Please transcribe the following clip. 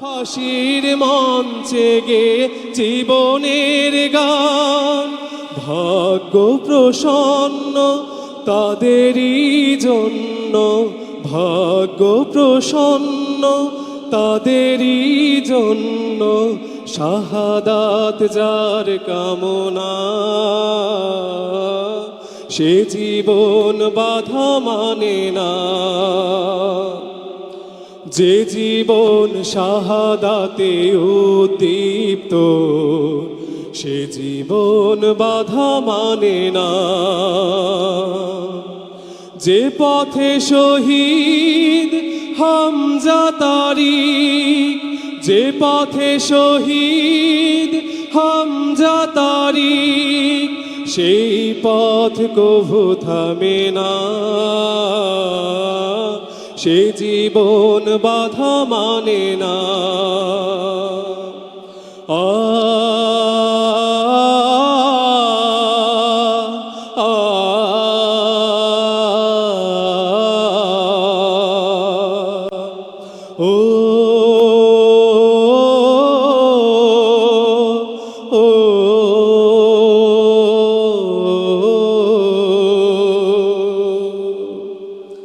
ফাঁসির মঞ্চে গে জীবনের গান। ভাগ্য প্রসন্ন তাদেরই জন্য। ভাগ্য প্রসন্ন তাদেরই জন্য। শাহাদাত যার কামনা। সে জীবন বাধা মানে না। যে জীবন শাহাদাতে উদ্দীপ্ত, সে জীবন বাধা মানে না। যে পথে শহীদ হামজা তারিক, যে পথে শহীদ হামজা তারিক, সেই পথ কভু থামে না। সে জীবন বাধা মানে না আ ও